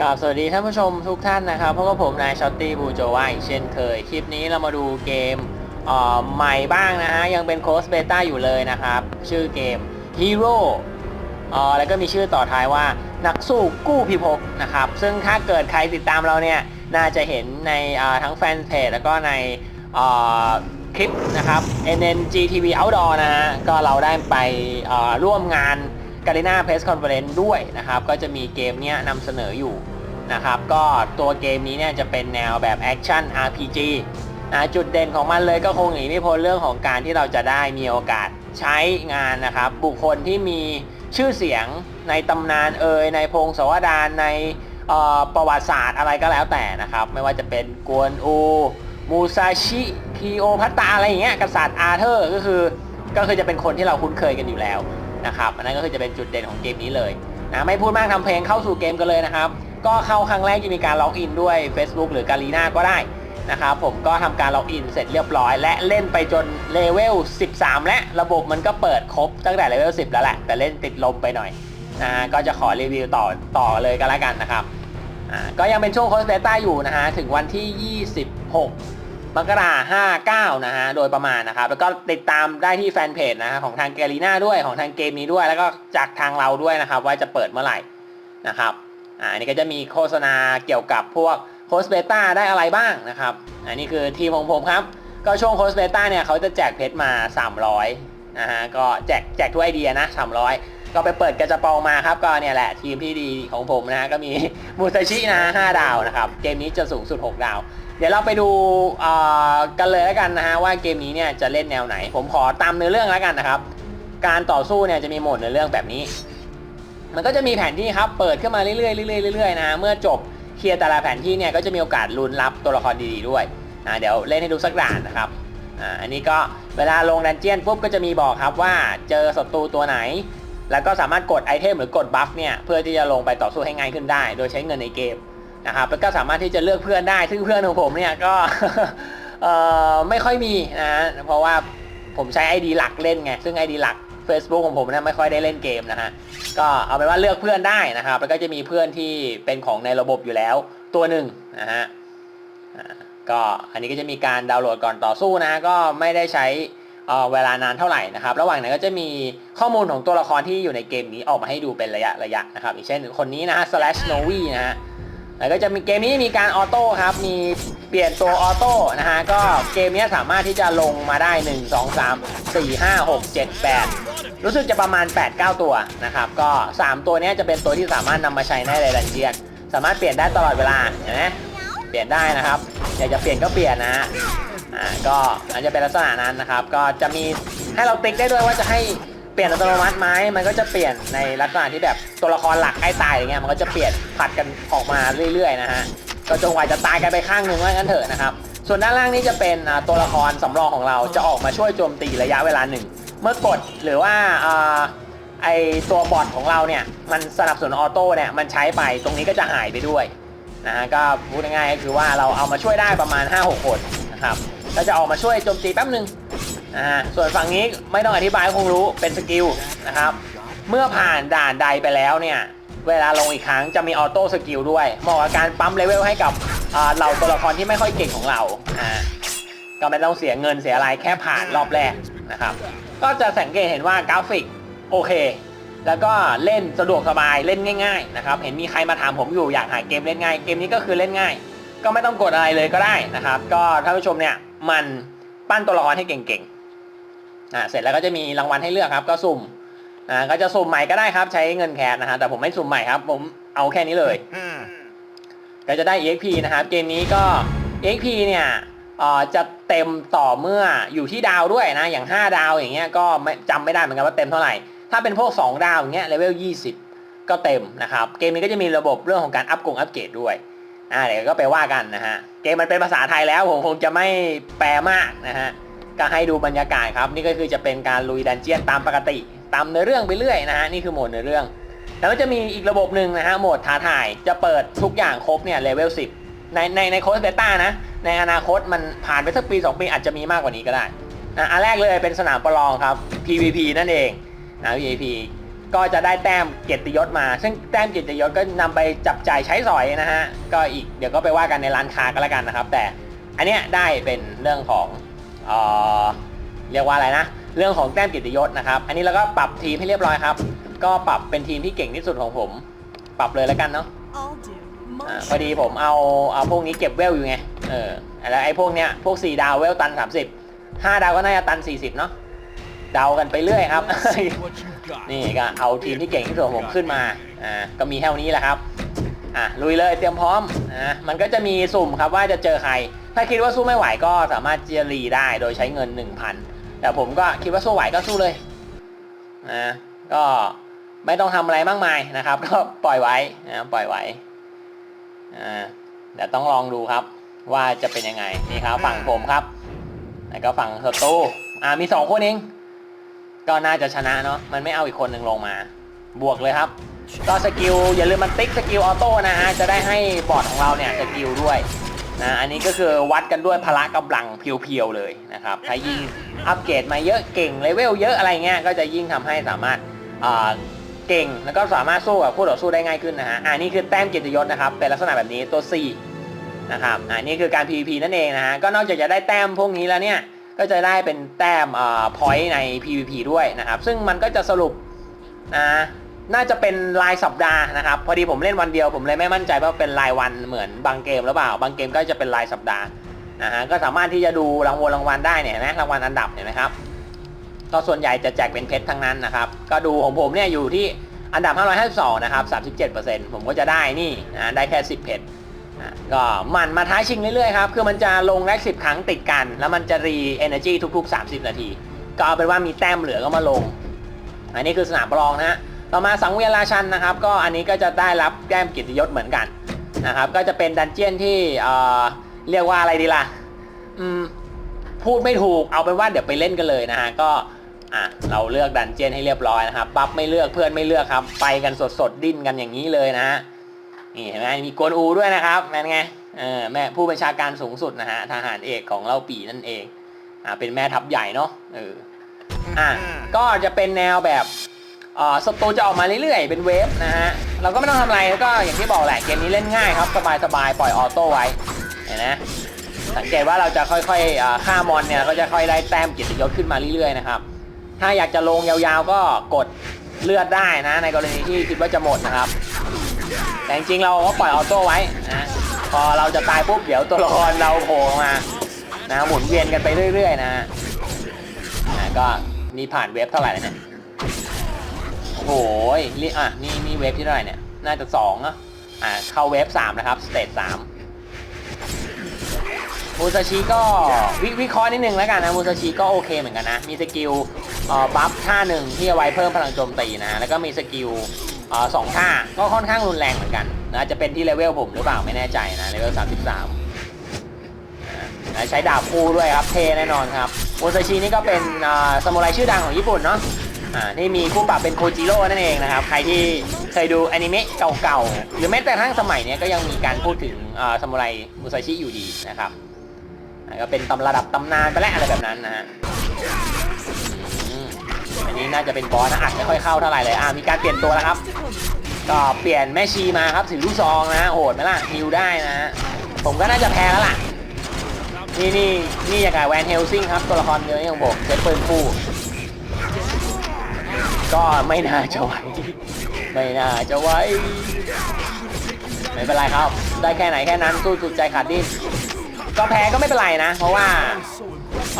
ครับสวัสดีท่านผู้ชมทุกท่านนะครับพบกับผมนายช็อตตี้บูโจวาอีกเช่นเคย คลิปนี้เรามาดูเกมเใหม่บ้างนะฮะ ยังเป็นโค้ดเบต้าอยู่เลยนะครับ ชื่อเกม Hero เอ่แล้วก็มีชื่อต่อท้ายว่านักสู้กู้พิภพนะครับ ซึ่งถ้าเกิดใครติดตามเราเนี่ย น่าจะเห็นในทั้งแฟนเพจแล้วก็ในคลิปนะครับ NNGTV Outdoor นะฮะ ก็เราได้ไปร่วมงาน g a r e n a Press Conference ด้วยนะครับ ก็จะมีเกมเนี้ยนำเสนออยู่นะครับ ก็ตัวเกมนี้เนี่ยจะเป็นแนวแบบแอคชั่น RPG นะจุดเด่นของมันเลยก็คงหนีไม่พ้นเรื่องของการที่เราจะได้มีโอกาสใช้งานนะครับ บุคคลที่มีชื่อเสียงในตำนานเอ่ยในพงศาวดารในประวัติศาสตร์อะไรก็แล้วแต่นะครับ ไม่ว่าจะเป็นกวนอู มูซาชิคีโอพัตตาอะไรอย่างเงี้ยกษัตริย์อาเธอร์ก็คือก็คือจะเป็นคนที่เราคุ้นเคยกันอยู่แล้ว นะครับอันนั้นก็คือจะเป็นจุดเด่นของเกมนี้เลยนะไม่พูดมากทำเพลงเข้าสู่เกมกันเลยนะครับ ก็เข้าครั้งแรกจะมีการล็อกอินด้วย Facebook หรือการีนาก็ได้นะครับผมก็ทำการล็อกอินเสร็จเรียบร้อย และเล่นไปจนเลเวล 13 และระบบมันก็เปิดครบตั้งแต่เลเวล 10 แล้วแหละ แต่เล่นติดลมไปหน่อยนะฮะก็จะขอรีวิวต่อต่อเลยก็แล้วกันนะครับก็ยังเป็นช่วงโคสเบต้าอยู่นะฮะถึงวันที่ 26 มกราห้าเก้านะฮะโดยประมาณนะครับ แล้วก็ติดตามได้ที่แฟนเพจนะฮะของทางแกลีน่าด้วยของทางเกมนี้ด้วย แล้วก็จากทางเราด้วยนะครับ ว่าจะเปิดเมื่อไหร่นะครับอ่าอันนี้ก็จะมีโฆษณาเกี่ยวกับพวกโคสเบต้าได้อะไรบ้างนะครับอันนี้คือทีมของผมครับก็ช่วงโคสเบต้าเนี่ยเขาจะแจกเพชรมา 300นะฮะก็แจกแจกทุกไอเดียนะ300 ก็ไปเปิดกระจะปองมาครับก็เนี่ยแหละทีมที่ดีของผมนะก็มีมูซาชินะ5ดาวนะครับเกมนี้จะสูงสุด 6 ดาว เดี๋ยวเราไปดูกันเลยแล้วกันนะฮะว่าเกมนี้เนี่ยจะเล่นแนวไหน ผมขอตามเนื้อเรื่องแล้วกันนะครับ การต่อสู้เนี่ยจะมีโหมดเนื้อเรื่องแบบนี้ มันก็จะมีแผนที่ครับเปิดขึ้นมาเรื่อยๆเรื่อยๆเรื่อยๆนะเมื่อจบเคลียร์แต่ละแผนที่เนี่ยก็จะมีโอกาสลุ้นรับตัวละครดีๆด้วยนะเดี๋ยวเล่นให้ดูสักด่านนะครับอ่าอันนี้ก็เวลาลงดันเจียนปุ๊บก็จะมีบอกครับว่าเจอศัตรูตัวไหน แล้วก็สามารถกดไอเทมหรือกดบัฟเนี่ยเพื่อที่จะลงไปต่อสู้ให้ง่ายขึ้นได้ โดยใช้เงินในเกมนะครับแล้วก็สามารถที่จะเลือกเพื่อนได้ ซึ่งเพื่อนของผมเนี่ยก็ไม่ค่อยมีนะเพราะว่าผมใช้ ID หลักเล่นไงซึ่ง ID หลัก Facebook ของผมเนี่ยไม่ค่อยได้เล่นเกมนะฮะก็เอาเป็นว่าเลือกเพื่อนได้นะครับแล้วก็จะมีเพื่อนที่เป็นของในระบบอยู่แล้วตัวหนึ่งนะฮะก็อันนี้ก็จะมีการดาวน์โหลดก่อนต่อสู้นะก็ไม่ได้ใช้ เวลานานเท่าไหร่นะครับ ระหว่างนั้นก็จะมีข้อมูลของตัวละครที่อยู่ในเกมนี้ออกมาให้ดูเป็นระยะระยะนะครับอย่างเช่นคนนี้นะฮะ slash snowy นะฮะแล้วก็จะมีเกมนี้มีการออโต้ครับมีเปลี่ยนตัวออโต้นะฮะก็เกมนี้สามารถที่จะลงมาได้ 1 2 3 4 5 6 7 8 รู้สึกจะประมาณ 8 9 ตัวนะครับ ก็ 3 ตัวนี้จะเป็นตัวที่สามารถนำมาใช้ได้ในดันเจียนสามารถเปลี่ยนได้ตลอดเวลาเห็นไหมเปลี่ยนได้นะครับ อยากจะเปลี่ยนก็เปลี่ยนนะฮะ อ่าก็อาจจะเป็นลักษณะนั้นนะครับ ก็จะมีให้เราติ๊กได้ด้วยว่าจะให้เปลี่ยนอัตโนมัติไหมมันก็จะเปลี่ยนในลักษณะที่แบบตัวละครหลักใกล้ตายอย่างเงี้ยมันก็จะเปลี่ยนผัดกันออกมาเรื่อยๆนะฮะก็จนกว่าจะตายกันไปข้างหนึ่งว่างั้นเถอะนะครับ ส่วนด้านล่างนี้จะเป็นตัวละครสำรองของเราจะออกมาช่วยโจมตีระยะเวลาหนึ่ง เมื่อกดหรือว่าอ่าไอตัวบอทของเราเนี่ยมันสนับสนุนออโต้เนี่ยมันใช้ไปตรงนี้ก็จะหายไปด้วยนะฮะก็พูดง่ายๆก็คือว่าเราเอามาช่วยได้ประมาณ 5-6 คนนะครับ ก็จะออกมาช่วยโจมตีแป๊บหนึ่งนะฮะส่วนฝั่งนี้ไม่ต้องอธิบายคงรู้เป็นสกิลนะครับ เมื่อผ่านด่านใดไปแล้วเนี่ย เวลาลงอีกครั้งจะมีออโต้สกิลด้วยเหมาะกับการปั๊มเลเวลให้กับเหล่าตัวละครที่ไม่ค่อยเก่งของเราอ่าก็ไม่ต้องเสียเงินเสียอะไรแค่ผ่านรอบแรกนะครับ ก็จะสังเกตเห็นว่ากราฟิกโอเค แล้วก็เล่นสะดวกสบายเล่นง่าย ๆ นะครับ เห็นมีใครมาถามผมอยู่อยากหาเกมเล่นง่ายเกมนี้ก็คือเล่นง่าย ก็ไม่ต้องกดอะไรเลยก็ได้นะครับ ก็ท่านผู้ชมเนี่ย มันปั้นตัวละครให้เก่งๆอ่าเสร็จแล้วก็จะมีรางวัลให้เลือกครับ ก็สุ่มอ่าก็จะสุ่มใหม่ก็ได้ครับ ใช้เงินแคสนะฮะแต่ผมไม่สุ่มใหม่ครับ ผมเอาแค่นี้เลยก็จะได้ EXP นะครับเกมนี้ก็ EXP เนี่ยจะเต็มต่อเมื่ออยู่ที่ดาวด้วยนะ อย่าง 5 ดาวอย่างเงี้ยก็ไม่จำไม่ได้เหมือนกันว่าเต็มเท่าไหร่ ถ้าเป็นพวก 2 ดาวอย่างเงี้ยเลเวล 20 ก็เต็มนะครับ เกมนี้ก็จะมีระบบเรื่องของการอัพกงอัพเกรดด้วยอ่าเดี๋ยวก็ไปว่ากันนะฮะ เกมมันเป็นภาษาไทยแล้วผมคงจะไม่แปลมากนะฮะก็ให้ดูบรรยากาศครับ นี่ก็คือจะเป็นการลุยดันเจียนตามปกติ ตามเนื้อเรื่องไปเรื่อยนะฮะนี่คือโหมดเนื้อเรื่อง แล้วก็จะมีอีกระบบหนึ่งนะฮะโหมดท้าทายจะเปิดทุกอย่างครบเนี่ยเลเวล10 ในในในโค้ดเบต้านะ ในอนาคตมันผ่านไปสักปี 2 ปีอาจจะมีมากกว่านี้ก็ได้นะอันแรกเลยเป็นสนามประลองครับ PVP นั่นเองนะ PVP ก็จะได้แต้มเกียรติยศมา ซึ่งแต้มเกียรติยศก็นำไปจับจ่ายใช้สอยนะฮะ ก็อีกเดี๋ยวก็ไปว่ากันในร้านค้าก็แล้วกันนะครับ แต่อันเนี้ยได้เป็นเรื่องของเอ่อเรียกว่าอะไรนะ เรื่องของแต้มเกียรติยศนะครับ อันนี้เราก็ปรับทีมให้เรียบร้อยครับ ก็ปรับเป็นทีมที่เก่งที่สุดของผม ปรับเลยแล้วกันเนาะ I'll do. อ่า March พอดีผมเอาเอาพวกนี้เก็บเวลอยู่ไง เออ แล้วไอ้พวกเนี้ยพวก4ดาวเวลตัน 30 5 ดาวก็น่าจะตัน 40 เนาะ เดากันไปเรื่อยครับ Let's see what you got. นี่ก็เอาทีมที่เก่งที่สุดของผมขึ้นมา อ่า ก็มีแค่นี้แหละครับ อะลุยเลยเตรียมพร้อม อ่ามันก็จะมีสุ่มครับว่าจะเจอใคร ถ้าคิดว่าสู้ไม่ไหวก็สามารถเจียรีได้โดยใช้เงิน 1,000 แต่ผมก็คิดว่าสู้ไหวก็สู้เลย อ่าก็ไม่ต้องทำอะไรมากมายนะครับ ก็ปล่อยไว้นะปล่อยไว้ อ่าเดี๋ยวต้องลองดูครับ ว่าจะเป็นยังไง นี่ครับฝั่งผมครับ แล้วก็ฝั่งศัตรูอ่ามีสองคนเอง ก็น่าจะชนะเนาะมันไม่เอาอีกคนหนึ่งลงมา บวกเลยครับ ก็สกิลอย่าลืมมันติ๊กสกิลออโต้นะฮะจะได้ให้บอร์ดของเราเนี่ยสกิลด้วยนะอันนี้ก็คือวัดกันด้วยพละกำลังเพียวๆเลยนะครับถ้ายิ่งอัปเกรดมาเยอะเก่งเลเวลเยอะอะไรเงี้ยก็จะยิ่งทำให้สามารถอ่าเก่งแล้วก็สามารถสู้กับคู่ต่อสู้ได้ง่ายขึ้นนะฮะอันนี้คือแต้มเกียรติยศนะครับเป็นลักษณะแบบนี้ตัว 4 นะครับอันนี้คือการ PVP นั่นเองนะฮะก็นอกจากจะได้แต้มพวกนี้แล้วเนี่ย ก็จะได้เป็นแต้มเอ่า point ใน PVP ด้วยนะครับ ซึ่งมันก็จะสรุปนะน่าจะเป็นรายสัปดาห์นะครับ พอดีผมเล่นวันเดียวผมเลยไม่มั่นใจว่าเป็นรายวันเหมือนบางเกมหรือเปล่า บางเกมก็จะเป็นรายสัปดาห์นะฮะก็สามารถที่จะดูรางวัลรางวัลได้เนี่ยนะรางวัลอันดับเห็นไหมครับก็ส่วนใหญ่จะแจกเป็นเพชรทั้งนั้นนะครับ ก็ดูของผมเนี่ยอยู่ที่อันดับ 552 นะครับ 37%ผมก็จะได้นี่นะได้แค่ 10 เพชร ก็หมันมาท้าชิงเรื่อยๆครับ คือมันจะลงได้10 ครั้งติดกัน แล้วมันจะรี energy ทุก ๆ 30 นาที ก็เอาเป็นว่ามีแต้มเหลือก็มาลง อันนี้คือสนามประลองนะฮะ ต่อมาสังเวียนราชันนะครับ ก็อันนี้ก็จะได้รับแก้มกียรติยศเหมือนกันนะครับ ก็จะเป็นดันเจียนที่เอ่อเรียกว่าอะไรดีล่ะ อืม พูดไม่ถูก เอาเป็นว่าเดี๋ยวไปเล่นกันเลยนะฮะ ก็อะเราเลือกดันเจียนให้เรียบร้อยนะครับ บัฟไม่เลือกเพื่อนไม่เลือกครับ ไปกันสดสดๆดิ้นกันอย่างนี้เลยนะฮะ นี่เห็นไหมมีกวนอูด้วยนะครับนั่นไงเออแม่ผู้บัญชาการสูงสุดนะฮะทหารเอกของเล่าปีนั่นเองอ่าเป็นแม่ทัพใหญ่เนาะเอออะก็จะเป็นแนวแบบเอ่อสตูจะออกมาเรื่อยๆ เป็นเวฟนะฮะเราก็ไม่ต้องทำอะไรแล้วก็อย่างที่บอกแหละเกมนี้เล่นง่ายครับสบายๆปล่อยออโต้ไว้เห็นไหมสังเกตว่าเราจะค่อยๆอ่าฆ่ามอนเนี่ยก็จะค่อยได้แต้มเกียรติยศขึ้นมาเรื่อยๆนะครับถ้าอยากจะลงยาวๆก็กดเลือดได้นะ ในกรณีที่คิดว่าจะหมดนะครับ แต่จริงๆเราก็ปล่อยออโต้ไว้นะพอเราจะตายปุ๊บเดี๋ยวตัวละครเราโผล่มานะหมุนเวียนกันไปเรื่อย ๆ นะฮะก็นี่ผ่านเวฟเท่าไหร่แล้วเนี่ยโอ้โหนี่อะนี่นี่เวฟที่เท่าไหร่เนี่ยน่าจะสองนอะอ่าเข้าเวฟสามนะครับสเตจสามมูซาชิก็วิวิเคราะห์นิดนึงแล้วกันนะมูซาชิก็โอเคเหมือนกันนะ มีสกิลอ่อบัฟท่าหนึ่งที่เอาไว้เพิ่มพลังโจมตีนะ แล้วก็มีสกิล สองท่าก็ค่อนข้างรุนแรงเหมือนกันนะจะเป็นที่เลเวลผมหรือเปล่าไม่แน่ใจนะเลเวล33อ่ามใช้ดาบคู่ด้วยครับเทแน่นอนครับมูซาชินี่ก็เป็นอ่าซามูไรชื่อดังของญี่ปุ่นเนาะอ่าที่มีคู่ปรับเป็นโคจิโร่นั่นเองนะครับ ใครที่เคยดูอนิเมะเก่าๆ หรือแม้แต่ทั้งสมัยนี้ก็ยังมีการพูดถึงอ่าซามูไรมุซาชิอยู่ดีนะครับก็เป็นตำระดับตำนานไปแล้วอะไรแบบนั้นนะฮะ อันนี้น่าจะเป็นบอสนะอัดไม่ค่อยเข้าเท่าไหร่เลยอ่ามีการเปลี่ยนตัวแล้วครับ ก็เปลี่ยนแม่ชีมาครับถือลูกซองนะโหดไหมล่ะฮิวได้นะผมก็น่าจะแพ้แล้วล่ะนี่นี่นี่อย่างกับแวนเฮลซิงครับตัวละครเดียวนี่ของผมเซตเปืนคู่ก็ไม่น่าจะไหวไม่น่าจะไหวไม่เป็นไรครับ ได้แค่ไหนแค่นั้นสู้จุดใจขาดดิ้นก็แพ้ก็ไม่เป็นไรนะ เพราะว่า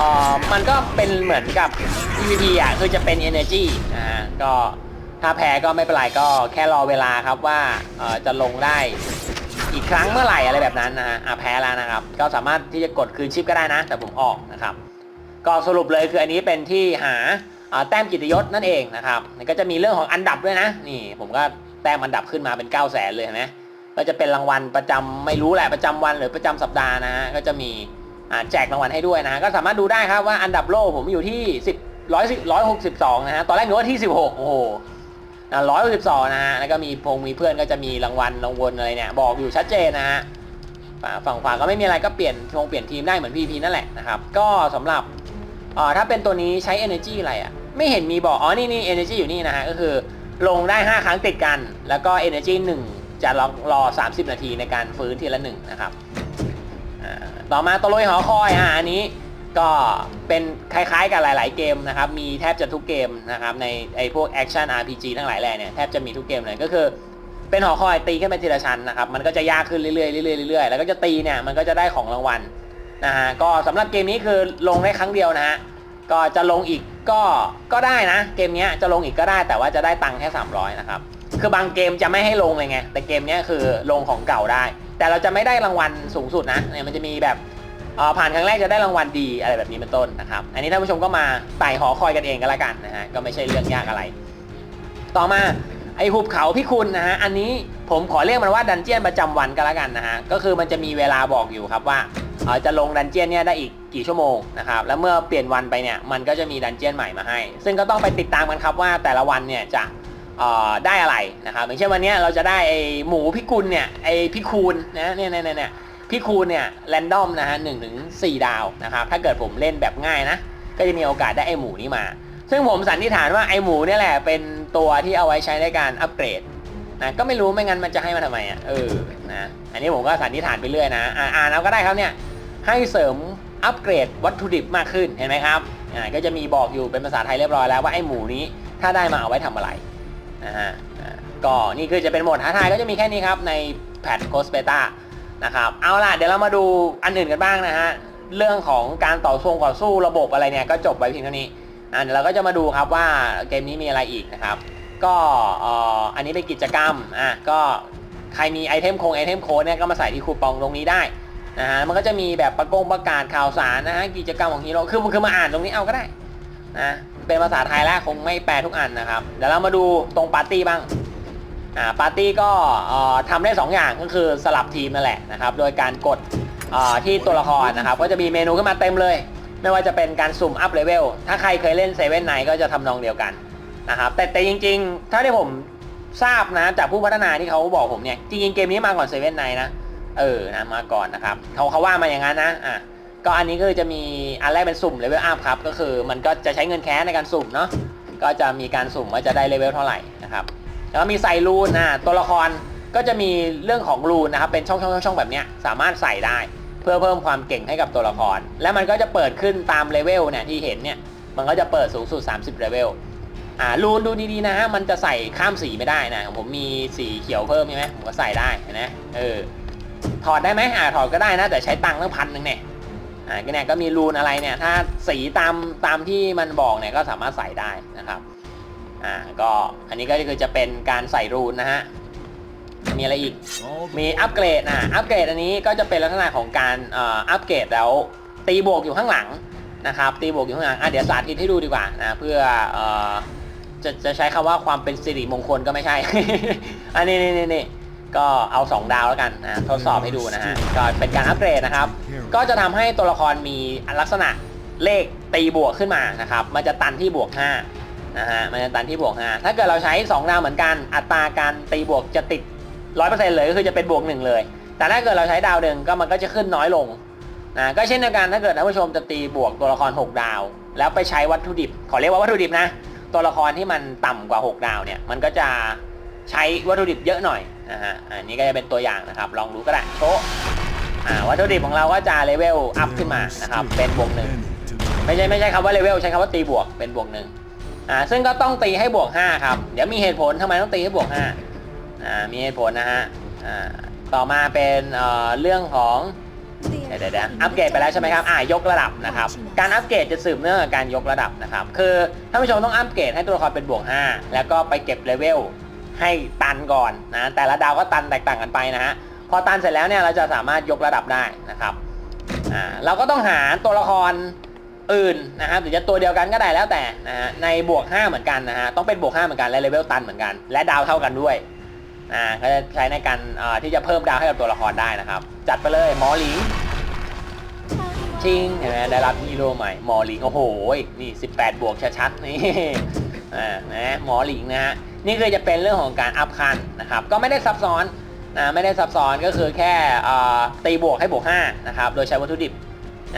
อ่อมันก็เป็นเหมือนกับ PVP อะคือจะเป็น energy นะฮะก็ถ้าแพ้ก็ไม่เป็นไรก็แค่รอเวลาครับว่าเอ่อจะลงได้อีกครั้งเมื่อไหร่อะไรแบบนั้นนะฮะอะแพ้แล้วนะครับ ก็สามารถที่จะกดคืนชิปก็ได้นะ แต่ผมออกนะครับ ก็สรุปเลยคืออันนี้เป็นที่หาอ่าแต้มกิตยศนั่นเองนะครับก็จะมีเรื่องของอันดับด้วยนะ นี่ผมก็แต้มอันดับขึ้นมาเป็น 9 0 0แสนเลยนไหมก็จะเป็นรางวัลประจำไม่รู้แหละประจำวันหรือประจำสัปดาห์นะฮะก็จะมี แจกรางวัลให้ด้วยนะก็สามารถดูได้ครับว่าอันดับโลกผมอยู่ที่ 10 100 162นะฮะตอนแรกนึกว่าที่ 16 โอ้โหร้อยหกสิบสองนะฮะแล้วก็มีพงมีเพื่อนก็จะมีรางวัลรางวัลอะไรเนี่ย บอกอยู่ชัดเจนนะฮะฝั่งขวาก็ไม่มีอะไรก็เปลี่ยนชงเปลี่ยนทีมได้เหมือน PP นั่นแหละนะครับ ก็สำหรับอ่อถ้าเป็นตัวนี้ใช้ energy อะไรอะ่ะ ไม่เห็นมีบอก อ๋อ นี่นี่ energy อยู่นี่นะฮะ ก็คือลงได้ 5 ครั้งติดกัน แล้วก็ Energy 1 จะรอรอ 30 นาทีในการฟื้นทีละหนึ่งนะครับ ต่อมาตัวลอยหอคอยอะอันนี้ก็เป็นคล้ายๆ กับหลาย ๆ เกมนะครับ มีแทบจะทุกเกมนะครับในไอพวกแอคชั่น RPG ทั้งหลายแหล่เนี่ยแทบจะมีทุกเกมเลยก็คือ เป็นหอคอยตีขึ้นไปทีละชั้นนะครับ มันก็จะยากขึ้นเรื่อยๆเรื่อยๆเรื่อยๆแล้วก็จะตีเนี่ยมันก็จะได้ของรางวัลนะฮะก็สำหรับเกมนี้คือลงได้ครั้งเดียวนะฮะก็จะลงอีกก็ก็ได้นะ เกมเนี้ยจะลงอีกก็ได้แต่ว่าจะได้ตังค์แค่300นะครับคือบางเกมจะไม่ให้ลงเลยไงแต่เกมเนี้ยคือลงของเก่าได้ แต่เราจะไม่ได้รางวัลสูงสุดนะเนี่ยมันจะมีแบบผ่านครั้งแรกจะได้รางวัลดีอะไรแบบนี้เป็นต้นนะครับ อันนี้ท่านผู้ชมก็มาไต่หอคอยกันเองก็แล้วกันนะฮะก็ไม่ใช่เรื่องยากอะไร ต่อมาไอหุบเขาพี่คุณนะฮะอันนี้ผมขอเรียกมันว่าดันเจียนประจำวันก็แล้วกันนะฮะก็คือมันจะมีเวลาบอกอยู่ครับว่าจะลงดันเจียนเนี่ยได้อีกกี่ชั่วโมงนะครับแล้วเมื่อเปลี่ยนวันไปเนี่ยมันก็จะมีดันเจียนใหม่มาให้ ซึ่งก็ต้องไปติดตามกันครับว่าแต่ละวันเนี่ยจะ ได้อะไรนะครับอย่างเช่นวันนี้เราจะได้ไอหมูพี่คุณเนี่ยไอพี่คูณนะเนี่ยเนี่ยเนี่ยพี่คูณเนี่ยแรนดอมนะฮะหนึ่งถึงสี่ดาวนะครับถ้าเกิดผมเล่นแบบง่ายนะ ก็จะมีโอกาสได้ไอหมูนี้มา ซึ่งผมสันนิษฐานว่าไอหมูเนี่ยแหละเป็นตัวที่เอาไว้ใช้ในการอัปเกรดนะก็ไม่รู้ไม่งั้นมันจะให้มาทำไมอะเออนะอันนี้ผมก็สันนิษฐานไปเรื่อยนะอ่าอ่านเอาก็ได้ครับเนี่ยให้เสริมอัปเกรดวัตถุดิบมากขึ้นเห็นไหมครับอ่าก็จะมีบอกอยู่เป็นภาษาไทยเรียบร้อยแล้วว่าไอหมูนี้ถ้าได้มาเอาไว้ทำอะไร นะฮะก็นี่คือจะเป็นโหมดท้าทายก็จะมีแค่นี้ครับในแพทโคสเปต้านะครับเอาล่ะเดี๋ยวเรามาดูอันอื่นกันบ้างนะฮะเรื่องของการต่อสู้ต่อสู้ระบบอะไรเนี่ยก็จบไว้เพียงเท่านี้อ่าเดี๋ยวเราก็จะมาดูครับว่าเกมนี้มีอะไรอีกนะครับ ก็อ่อันนี้เป็นกิจกรรมอะก็ใครมีไอเทมโคงไอเทมโค้ดเนี่ยก็มาใส่ที่คูปองตรงนี้ได้นะฮะมันก็จะมีแบบประกงประกาศข่าวสารนะฮะกิจกรรมของฮีโร่คือคือมาอ่านตรงนี้เอาก็ได้นะ เป็นภาษาไทยแล้วคงไม่แปลทุกอันนะครับ เดี๋ยวเรามาดูตรงปาร์ตี้บ้างอ่าปาร์ตี้ก็ทำได้ 2 อย่างก็คือสลับทีมนั่นแหละนะครับ โดยการกดที่ตัวละครนะครับ ก็จะมีเมนูขึ้นมาเต็มเลย ไม่ว่าจะเป็นการสุ่มอัพเลเวลถ้าใครเคยเล่นเซเว่นไนก็จะทำนองเดียวกันนะครับแต่แต่จริงๆ ถ้าที่ผมทราบนะจากผู้พัฒนาที่เขาบอกผมเนี่ยจริงๆเกมนี้มาก่อนเซเว่นไนนะเออนะมาก่อนนะครับเขาเขาว่ามาอย่างนั้นนะอะ ก็อันนี้ก็คือจะมีอันแรกเป็นสุ่มเลเวลอัพครับ ก็คือมันก็จะใช้เงินแค้ในการสุ่มเนาะก็จะมีการสุ่มว่าจะได้เลเวลเท่าไหร่นะครับแล้วก็มีใส่รูนนะตัวละครก็จะมีเรื่องของรูนนะครับเป็นช่องช่องช่องแบบเนี้ยสามารถใส่ได้เพื่อเพิ่มความเก่งให้กับตัวละคร และมันก็จะเปิดขึ้นตามเลเวลเนี่ยที่เห็นเนี่ยมันก็จะเปิดสูงสุด 30เลเวลอ่ารูนดูดีๆนะฮะมันจะใส่ข้ามสีไม่ได้นะของผมมีสีเขียวเพิ่มใช่ไหมผมก็ใส่ได้เห็นไหมเออถอดได้ไหมอ่าถอดก็ได้นะแต่ใช้ตังค์ตั้งพันหนึ่งเนี่ย อ่าก็เนี่ยก็มีรูนอะไรเนี่ย ถ้าสีตามตามที่มันบอกเนี่ยก็สามารถใส่ได้นะครับ อ่าก็อันนี้ก็คือจะเป็นการใส่รูนนะฮะ มีอะไรอีก มีอัปเกรดนะอัปเกรดอันนี้ก็จะเป็นลักษณะของการอ่ออัปเกรดแล้วตีบวกอยู่ข้างหลังนะครับ ตีบวกอยู่ข้างหลังอะเดี๋ยวสาธิตให้ดูดีกว่านะเพื่อเอ่อจะจะใช้คำว่าความเป็นสิริมงคลก็ไม่ใช่ อันนี้นี่นี่ ก็เอา 2 ดาวแล้วกันนะทดสอบให้ดูนะฮะก็เป็นการอัปเกรดนะครับ ก็จะทำให้ตัวละครมีลักษณะเลขตีบวกขึ้นมานะครับ มันจะตันที่บวก5นะฮะมันจะตันที่บวก5ถ้าเกิดเราใช้ 2 ดาวเหมือนกัน อัตราการตีบวกจะติด 100%เลยก็คือจะเป็นบวกหนึ่งเลย แต่ถ้าเกิดเราใช้ดาวหนึ่งก็มันก็จะขึ้นน้อยลงนะก็เช่นเดียวกันถ้าเกิดท่านผู้ชมจะตีบวกตัวละคร 6 ดาว แล้วไปใช้วัตถุดิบ ขอเรียกว่าวัตถุดิบนะ ตัวละครที่มันต่ำกว่า 6 ดาวเนี่ยมันก็จะใช้วัตถุดิบเยอะหน่อย นะฮะอันนี้ก็จะเป็นตัวอย่างนะครับ ลองดูก็ได้โชว์อ่าวัตถุดิบของเราก็จะเลเวลอัพขึ้นมานะครับ เป็นบวกหนึ่งไม่ใช่ไม่ใช่คำว่าเลเวลใช้คำว่าตีบวกเป็นบวกหนึ่งอ่าซึ่งก็ต้องตีให้บวก5ครับ เดี๋ยวมีเหตุผลทำไมต้องตีให้บวก5อ่ามีเหตุผลนะฮะอ่าต่อมาเป็นเอ่อเรื่องของเดี๋ยวเดี๋ยวเดี๋ยวอัปเกรดไปแล้วใช่ไหมครับอ่ายกระดับนะครับ การอัปเกรดจะสืบเนื่องกับการยกระดับนะครับ คือท่านผู้ชมต้องอัปเกรดให้ตัวละครเป็นบวก5แล้วก็ไปเก็บเลเวล ให้ตันก่อนนะแต่ละดาวก็ตันแตกต่างกันไปนะฮะพอตันเสร็จแล้วเนี่ยเราจะสามารถยกระดับได้นะครับอ่าเราก็ต้องหาตัวละครอื่นนะครับหรือจะตัวเดียวกันก็ได้แล้วแต่นะฮะในบวก 5 เหมือนกันนะฮะต้องเป็นบวก 5 เหมือนกันและเลเวลตันเหมือนกัน และดาวเท่ากันด้วยอ่าก็จะใช้ในการที่จะเพิ่มดาวให้กับตัวละครได้นะครับ จัดไปเลยหมอหลิงชิงเห็นไหมได้รับฮีโร่ใหม่หมอหลิงโอ้โหนี่ 18 บวกชัดๆนี่อ่านะหมอหลิงนะฮะ นี่คือจะเป็นเรื่องของการอัพคันนะครับก็ไม่ได้ซับซ้อนนะไม่ได้ซับซ้อนก็คือแค่ตีบวกให้บวก5นะครับโดยใช้วัตถุดิบ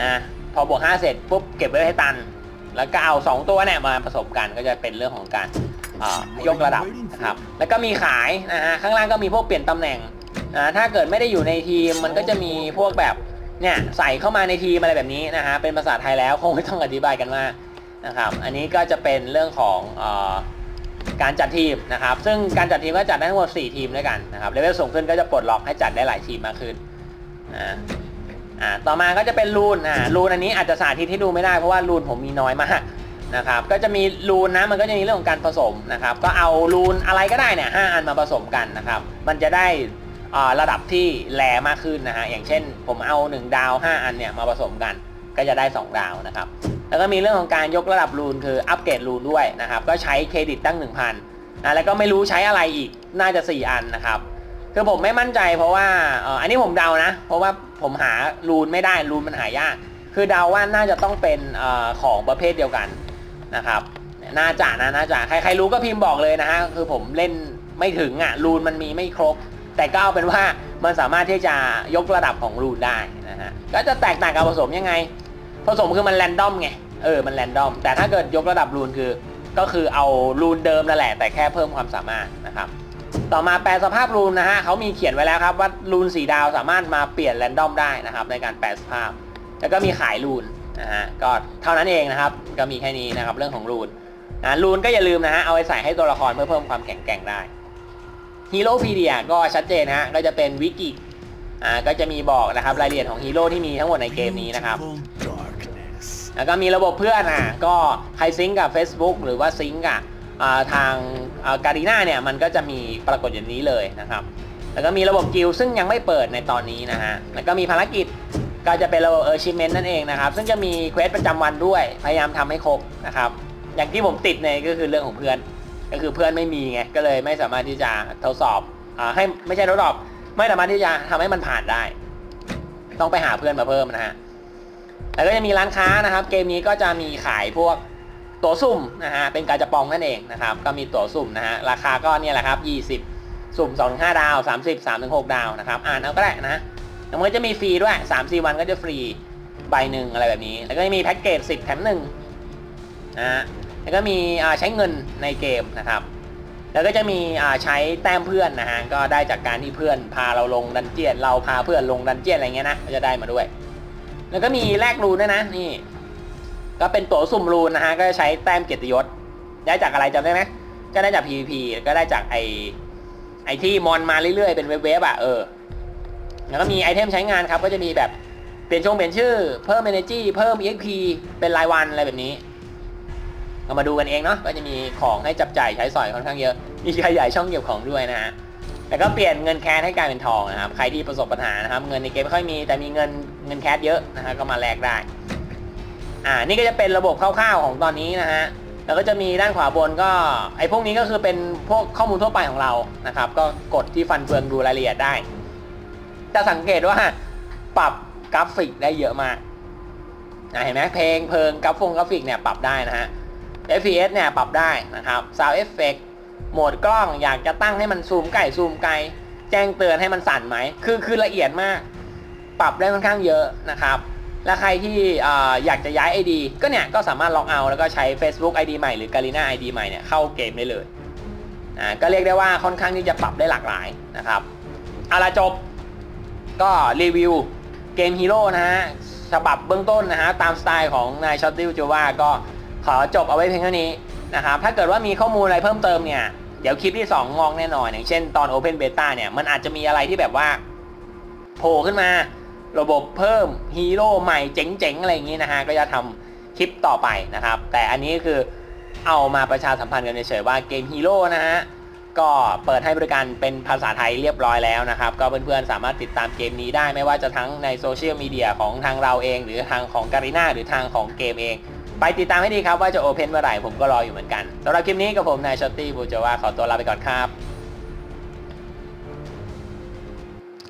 นะพอบวก5เสร็จปุ๊บเก็บไว้ให้ตัน แล้วก็เอา 2 ตัวเนี่ยมาผสมกันก็จะเป็นเรื่องของการยกระดับนะครับแล้วก็มีขายนะฮะข้างล่างก็มีพวกเปลี่ยนตำแหน่งนะถ้าเกิดไม่ได้อยู่ในทีมมันก็จะมีพวกแบบเนี่ยใส่เข้ามาในทีมอะไรแบบนี้นะฮะเป็นภาษาไทยแล้วคงไม่ต้องอธิบายกันมากนะครับอันนี้ก็จะเป็นเรื่องของอ การจัดทีมนะครับ ซึ่งการจัดทีมก็จัดได้ทั้งหมด4ทีมด้วยกันนะครับเลเวลสูงขึ้นก็จะปลดล็อกให้จัดได้หลายทีมมากขึ้นอ่าอ่าต่อมาก็จะเป็นรูนอ่ารูนอันนี้อาจจะสาธิตให้ดูไม่ได้เพราะว่ารูนผมมีน้อยมากนะครับก็จะมีรูนนะมันก็จะมีเรื่องของการผสมนะครับก็เอารูนอะไรก็ได้เนี่ยห้าอันมาผสมกันนะครับมันจะได้ระดับที่แรงมากขึ้นนะฮะอย่างเช่น ผมเอา 1 ดาว 5 อันเนี่ยมาผสมกันก็จะได้ 2 ดาวนะครับ แล้วก็มีเรื่องของการยกระดับรูนคืออัปเกรดรูนด้วยนะครับ ก็ใช้เครดิตตั้ง 1,000นะแล้วก็ไม่รู้ใช้อะไรอีกน่าจะ 4 อันนะครับ คือผมไม่มั่นใจเพราะว่าอ,อ,อันนี้ผมเดานะ เพราะว่าผมหารูนไม่ได้รูนมันหายาก คือเดาว่าน่าจะต้องเป็นออของประเภทเดียวกันนะครับ น่าจะนะน่าจะใครใครรู้ก็พิมพ์บอกเลยนะฮะคือผมเล่นไม่ถึงอะรูนมันมีไม่ครบ แต่ก็เอาเป็นว่ามันสามารถที่จะยกระดับของรูนได้นะฮะก็จะแตกต่างกับผสมยังไง ผสมคือมันแรนดอมไง เออ มันแรนดอม แต่ถ้าเกิดยกระดับรูนคือ ก็คือเอารูนเดิมนั่นแหละ แต่แค่เพิ่มความสามารถนะครับ ต่อมาแปลสภาพรูนนะฮะเขามีเขียนไว้แล้วครับว่ารูนสีดาวสามารถมาเปลี่ยนแรนดอมได้นะครับ ในการแปลสภาพ แล้วก็มีขายรูนนะฮะ ก็เท่านั้นเองนะครับ ก็มีแค่นี้นะครับเรื่องของรูนนะรูนก็อย่าลืมนะฮะ เอาไปใส่ให้ตัวละครเพื่อเพิ่มความแข็งแกร่งได้ฮีโร่พีเดียก็ชัดเจนนะฮะ ก็จะเป็นวิกิ อ่า ก็จะมีบอกนะครับรายละเอียดของฮีโร่ที่มีทั้งหมดในเกมนี้นะครับ แล้วก็มีระบบเพื่อนอะก็ใครซิงกับ Facebook หรือว่าซิงก์กับทางการีน่าเนี่ยมันก็จะมีปรากฏอย่างนี้เลยนะครับ แล้วก็มีระบบกิลซึ่งยังไม่เปิดในตอนนี้นะฮะแล้วก็มีภารกิจก็จะเป็นระบบเออร์ชิเมนต์นั่นเองนะครับ ซึ่งจะมีเควสประจำวันด้วยพยายามทำให้ครบนะครับ อย่างที่ผมติดเนี่ยก็คือเรื่องของเพื่อน ก็คือเพื่อนไม่มีไงก็เลยไม่สามารถที่จะทดสอบอให้ไม่ใช่ทดสอบ ไม่สามารถที่จะทำให้มันผ่านได้ ต้องไปหาเพื่อนมาเพิ่มนะฮะ แล้วก็จะมีร้านค้านะครับ เกมนี้ก็จะมีขายพวกตั๋วสุ่มนะฮะเป็นการจะปองนั่นเองนะครับ ก็มีตั๋วสุ่มนะฮะราคาก็เนี่ยแหละครับ 20 สุ่ม2 5ดาว 30 3 6 ดาวนะครับอ่านเอาก็ได้นะแล้วมันก็จะมีฟรีด้วย 3-4 วันก็จะฟรีใบหนึ่งอะไรแบบนี้ แล้วก็มีแพ็กเกจ10 แถมหนึ่งนะฮะแล้วก็มีใช้เงินในเกมนะครับ แล้วก็จะมีใช้แต้มเพื่อนนะฮะก็ได้จากการที่เพื่อนพาเราลงดันเจียนเราพาเพื่อนลงดันเจียนอะไรเงี้ยนะก็จะได้มาด้วย แล้วก็มีแลกรูนด้วยนะนี่ ก็เป็นตั๋วสุ่มรูนนะฮะก็จะใช้แต้มเกียรติยศ ได้จากอะไรจำได้ไหมก็ได้จาก PVP ก็ได้จากไอไอที่มอนมาเรื่อยๆเป็นเว็บๆอะเออแล้วก็มีไอเทมใช้งานครับ ก็จะมีแบบเปลี่ยนช่องเปลี่ยนชื่อเพิ่ม energy เพิ่ม exp เป็นรายวันอะไรแบบนี้เรามาดูกันเองเนาะก็จะมีของให้จับจ่ายใช้สอยค่อนข้างเยอะ มีขยายช่องเก็บของด้วยนะฮะแล้วก็เปลี่ยนเงินแคสให้กลายเป็นทองนะครับ ใครที่ประสบปัญหานะครับ เงินในเกมไม่ค่อยมีแต่มีเงิน เงินแคสเยอะนะฮะก็มาแลกได้ อ่านี่ก็จะเป็นระบบคร่าวๆของตอนนี้นะฮะแล้วก็จะมีด้านขวาบนก็ไอ้พวกนี้ก็คือเป็นพวกข้อมูลทั่วไปของเรานะครับ ก็กดที่ฟันเฟืองดูรายละเอียดได้ จะสังเกตว่าปรับกราฟิกได้เยอะมากนะเห็นไหมเพลงเพลิงกราฟงกราฟิกเนี่ยปรับได้นะฮะ FPS เนี่ยปรับได้นะครับ Sound Effect โหมดกล้องอยากจะตั้งให้มันซูมใกล้ซูมไกล แจ้งเตือนให้มันสั่นไหม คือคือละเอียดมาก ปรับได้ค่อนข้างเยอะนะครับและใครที่ออยากจะย้าย ID ก็เนี่ยก็สามารถล็อกเอาแล้วก็ใช้ Facebook ID ใหม่หรือ Garena ID ใหม่เนี่ยเข้าเกมได้เลยอ่าก็เรียกได้ว่าค่อนข้างที่จะปรับได้หลากหลายนะครับเอาละจบก็รีวิวเกมฮีโร่นะฮะฉบับเบื้องต้นนะฮะตามสไตล์ของนายชอตติวจูว่าก็ขอจบเอาไว้เพียงเท่านี้นะครับถ้าเกิดว่ามีข้อมูลอะไรเพิ่มเติมเนี่ยเดี๋ยวคลิปที่ 2 งอกแน่นอนอย่างเช่นตอน Open Beta เนี่ยมันอาจจะมีอะไรที่แบบว่าโผล่ขึ้นมา ระบบเพิ่มฮีโร่ใหม่เจ๋งๆ อะไรอย่างนี้นะฮะ ก็จะทำคลิปต่อไปนะครับ แต่อันนี้คือเอามาประชาสัมพันธ์กันเฉยๆว่าเกมฮีโร่นะฮะ ก็เปิดให้บริการเป็นภาษาไทยเรียบร้อยแล้วนะครับ ก็เพื่อนๆ สามารถติดตามเกมนี้ได้ไม่ว่าจะทั้งในโซเชียลมีเดียของทางเราเอง หรือทางของการีนาหรือทางของเกมเอง ไปติดตามให้ดีครับว่าจะโอเพนเมื่อไหร่ผมก็รออยู่เหมือนกันสำหรับคลิปนี้กับผมนายชอตตี้บูจาวาขอตัวลาไปก่อนครับ